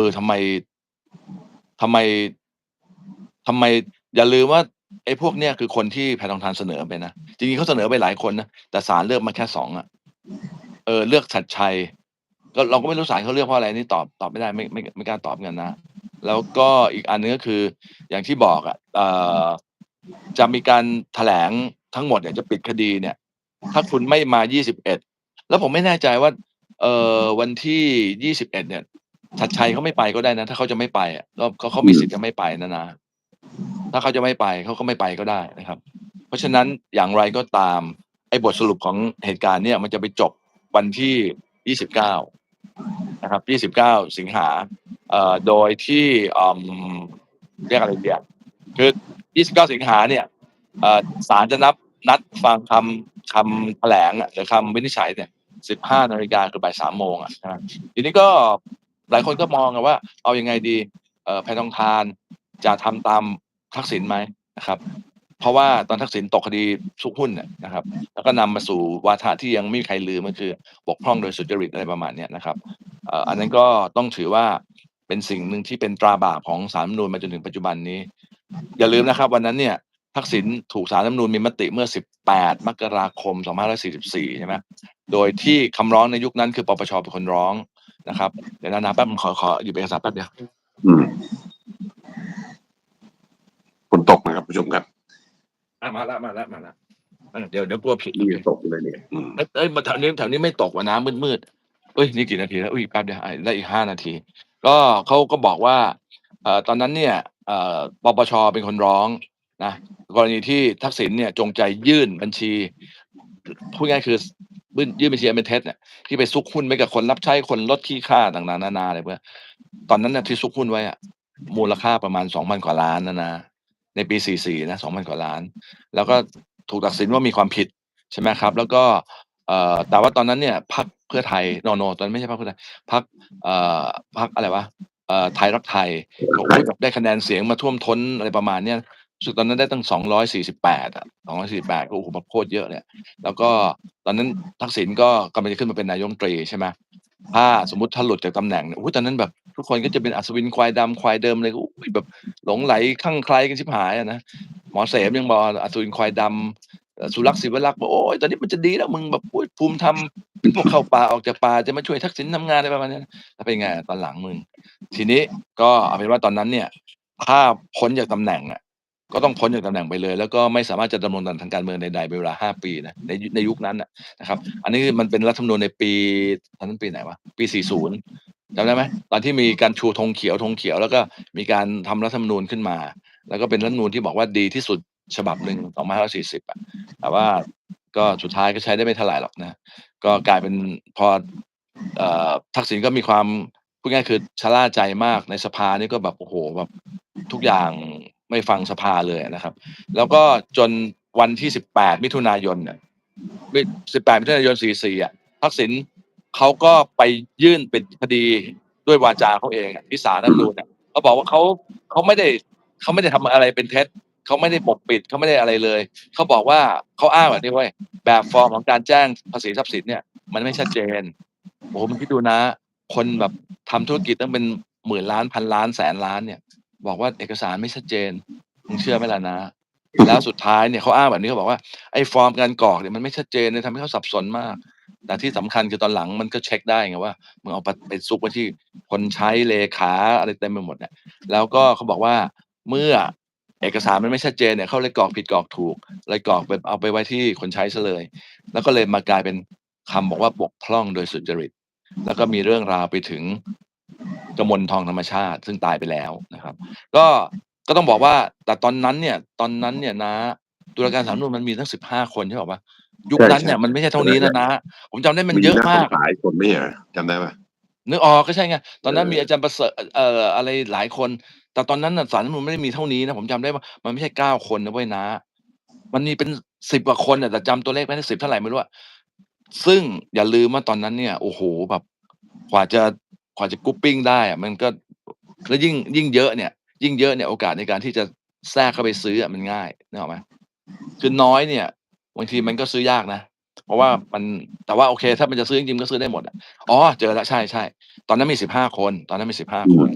ออทำไมทำไมทำไม อย่าลืมว่าไอ้พวกเนี้ยคือคนที่แพทองทานเสนอไปนะจริงๆเขาเสนอไปหลายคนนะแต่ศาลเลือกมาแค่2องอะเออเลือกฉัตรชัย ก็เราก็ไม่รู้ศาลเขาเลือกเพราะอะไรนี่ตอบตอบไม่ได้ไม่ไม่ไม่กล้าตอบกันนะ แล้วก็อีกอันนึงก็คือ อย่างที่บอกอะเอ่อจะมีการแถลงทั้งหมดเนี่ยจะปิดคดีเนี่ย ถ้าคุณไม่มา21แล้วผมไม่แน่ใจว่า เอ่อวันที่21เนี่ย ฉัตรชัยเขาไม่ไปก็ได้นะ ถ้าเขาจะไม่ไปอะก็ก็เขามีสิทธิ์จะไม่ไปนะนะถ้าเขาจะไม่ไปเขาก็ไม่ไปก็ได้นะครับ เพราะฉะนั้นอย่างไรก็ตามไอ้บทสรุปของเหตุการณ์เนี่ย มันจะไปจบวันที่ 29 นะครับ 29 สิงหาเอ่อโดยที่เอ่อเรียกอะไรดีอะคือ 29 สิงหาเนี่ยเอ่อศาลจะนับนัดฟังคำคำแถลงอะหรือคำวินิจฉัยเนี่ย 15 นาฬิกาคือบ่าย3โมงอะนะครับทีนี้ก็ หลายคนก็มองอะว่า เอาอยังไงดีแพทองทานจะทำตามทักษิณไหมนะครับ เพราะว่าตอนทักษิณตกคดีซุกหุ้นนะครับ แล้วก็นำมาสู่วาทะที่ยังไม่มีใครลืมก็คือบกพร่องโดยสุจริตอะไรประมาณนี้นะครับอันนั้นก็ต้องถือว่าเป็นสิ่งหนึ่งที่เป็นตราบาปของศารมนูญมาจนถึงปัจจุบันนี้ อย่าลืมนะครับ วันนั้นเนี่ย ทักษิณถูกศาลรัฐธรรมนูญมีมติเมื่อ 18 มกราคม 2544 ใช่ไหมโดยที่คำร้องในยุคนั้นคือปปช.เป็นคนร้องนะครับ เดี๋ยวนะนะแป๊บนึงขอขอหยิบเอกสารแป๊บเดียวอืมฝนตกนะครับผู้ชมครับอามาแล้วมาแล้วมาแล้วเออเดี๋ยวเดี๋ยวกลัวผิดนี่ยังตกอยู่เลยเนี่ยอืมเอ๊ยเอ๊ยมาแถวนี้แถวนี้ไม่ตกว่ะน้ำมืดๆเฮ้ยนี่กี่นาทีแล้วอุ๊ยแป๊บเดียวอาได้อีก5นาที ก็เขาก็บอกว่าเอ่อตอนนั้นเนี่ยเอ่อปปช.เป็นคนร้อง นะกรณีที่ทักษิณเนี่ยจงใจยื่นบัญชีพูดง่ายคือยื่นบัญชีอันเป็นเท็จเนี่ยที่ไปซุกหุ้นไว้กับคนรับใช้คนลดขี้ข้าต่างๆนานาอะไรเนี้ยตอนนั้นน่ะที่ซุกหุ้นไว้อะมูลค่าประมาณ2,000กว่าล้านนะนะในปี44นะ2,000กว่าล้าน แล้วก็ถูกตัดสินว่ามีความผิดใช่ไหมครับ แล้วก็เอ่อแต่ว่าตอนนั้นเนี่ยพรรคเพื่อไทยโนๆตอนนั้นไม่ใช่พรรคเพื่อไทยพรรคเอ่อพรรคอะไรวะเอ่อไทยรักไทยโอ้โฮแบบได้คะแนนเสียงมาท่วมท้นอะไรประมาณเนี้ย สึกตอนนั้นได้ตั้ง248อะ248ก็โอ้โฮแบบโคตรเยอะเลยอะแล้วก็ตอนนั้นทักษิณก็กำลังจะขึ้นมาเป็นนายกรัฐมตรีใช่ไหมถ้าสมมติถ้าหลุดจากตำแหน่งเนี่ยโอ้ตอนนั้นแบบ ทุกคนก็จะเป็นอัศวินควายดำควายเดิมเลยอุ๊ยแบบหลงไหลคลั่งไคล้กันชิบหายอะนะหมอเสมยังบอกอัศวินควายดำเอ่อสุรักษ์ศิวลักษ์บอกโอ๊ยตอนนี้มันจะดีแล้วมึงแบบภูมิธรรมเป็นพวกเข้าป่าออกจากป่าจะมาช่วยทักษิณทำงานอะไรประมาณนี้แล้วเป็นไงตอนหลังมึง ทีนี้ก็เอาเป็นว่าตอนนั้นเนี่ย ถ้าพ้นจากตำแหน่งอะ ก็ต้องพ้นจากตำแหน่งไปเลย แล้วก็ไม่สามารถจะดำรงตำแหน่งทางการเมืองใดๆเป็นเวลา 5 ปีนะในในยุคนั้นนะครับ อันนี้มันเป็นรัฐธรรมนูญในปีตอนนั้นปีไหนวะปี 40จำได้ไหมตอนที่มีการชูธงเขียวธงเขียว แล้วก็มีการทำรัฐธรรมนูญขึ้นมา แล้วก็เป็นรัฐธรรมนูญที่บอกว่าดีที่สุดฉบับหนึ่ง2540อะแต่ว่าก็สุดท้ายก็ใช้ได้ไม่เท่าไรหรอกนะ ก็กลายเป็นพอทักษิณก็มีความพูดง่ายคือชะล่าใจมากในสภานี่ก็แบบโอ้โฮแบบทุกอย่าง ไม่ฟังสภาเลยนะครับ แล้วก็จนวันที่18มิถุนายนเนี่ยมิ18มิถุนายน44อะทักษิณเขาก็ไปยื่นปิดคดีด้วยวาจาเขาเองที่ศาลรัฐธรรมนูญอะเขาบอกว่าเขาเขาไม่ได้เขาไม่ได้ทำอะไรเป็นเท็จเขาไม่ได้ปกปิดเขาไม่ได้อะไรเลย เขาบอกว่าเขาอ้างแบบนี้เว้ยแบบฟอร์มของการแจ้งภาษีทรัพย์สินเนี่ย มันไม่ชัดเจนโอ้โฮมึงคิดดูนะ คนแบบทำธุรกิจตั้งเป็นหมื่นล้านพันล้านแสนล้านเนี่ย บอกว่าเอกสารไม่ชัดเจนมึงเชื่อไหมล่ะนะ แล้วสุดท้ายเนี่ยเขาอ้างแบบนี้เขาบอกว่าไอ้ฟอร์มการกรอกเนี่ยมันไม่ชัดเจนเลยทำให้เขาสับสนมาก แต่ที่สำคัญคือตอนหลังมันก็เช็กได้ไงว่ามึงเอาไปไปซุกไว้ที่คนใช้เลขาอะไรเต็มไปหมดเนี่ยแล้วก็เขาบอกว่าเมื่อเอกสารมันไม่ชัดเจนเนี่ยเขาเลยกรอกผิดกรอกถูกเลยกรอกไปเอาไปไว้ที่คนใช้เสียเลย แล้วก็เลยมากลายเป็นคำบอกว่าบกพร่องโดยสุจริต แล้วก็มีเรื่องราวไปถึง กมลทองธรรมชาติ ซึ่งตายไปแล้วนะครับ ก็ก็ต้องบอกว่า แต่ตอนนั้นเนี่ย ตอนนั้นเนี่ยนะตุลาการศาลรัฐธรรมนูญมันมีตั้ง15คนใช่เปล่าวะยุคใช่นั้นเนี่ยๆมันไม่ใช่เท่านี้นะนะ ผมจำได้มันมีเยอะนักมากหลายคนไม่ใช่เหรอจำได้เปล่า?นึกออกก็ใช่ไงตอนนั้นมีเอออาจารย์ประเสริฐเอ่ออะไรหลายคน แต่ตอนนั้นน่ะศาลรัฐธรรมนูญไม่ได้มีเท่านี้นะผมจำได้ว่ามันไม่ใช่9คนนะเว้ยน้ามันมีเป็น10กว่าคนอะแต่จำตัวเลขไม่ได้10เท่าไรไม่รู้อะซึ่งอย่าลืมว่าตอนนั้นเนี่ย โอ้โฮแบบกว่าจะก ว่าจะกุ๊ปปิ้งได้อะมันก็แล้วยิ่งยิ่งเยอะเนี่ย ยิ่งเยอะเนี่ยโอกาสในการที่จะแทรกเข้าไปซื้ออะมันง่ายนึกออกไหม?คือน้อยเนี่ยบางทีมันก็ซื้อยากนะเพราะว่ามันแต่ว่าโอเค ถ้ามันจะซื้อจริงๆก็ซื้อได้หมดอะอ๋อเจอแล้วใช่ใช่ตอนนั้นมีสิบห้าคน ตอนนั้นมีสิบห้าคน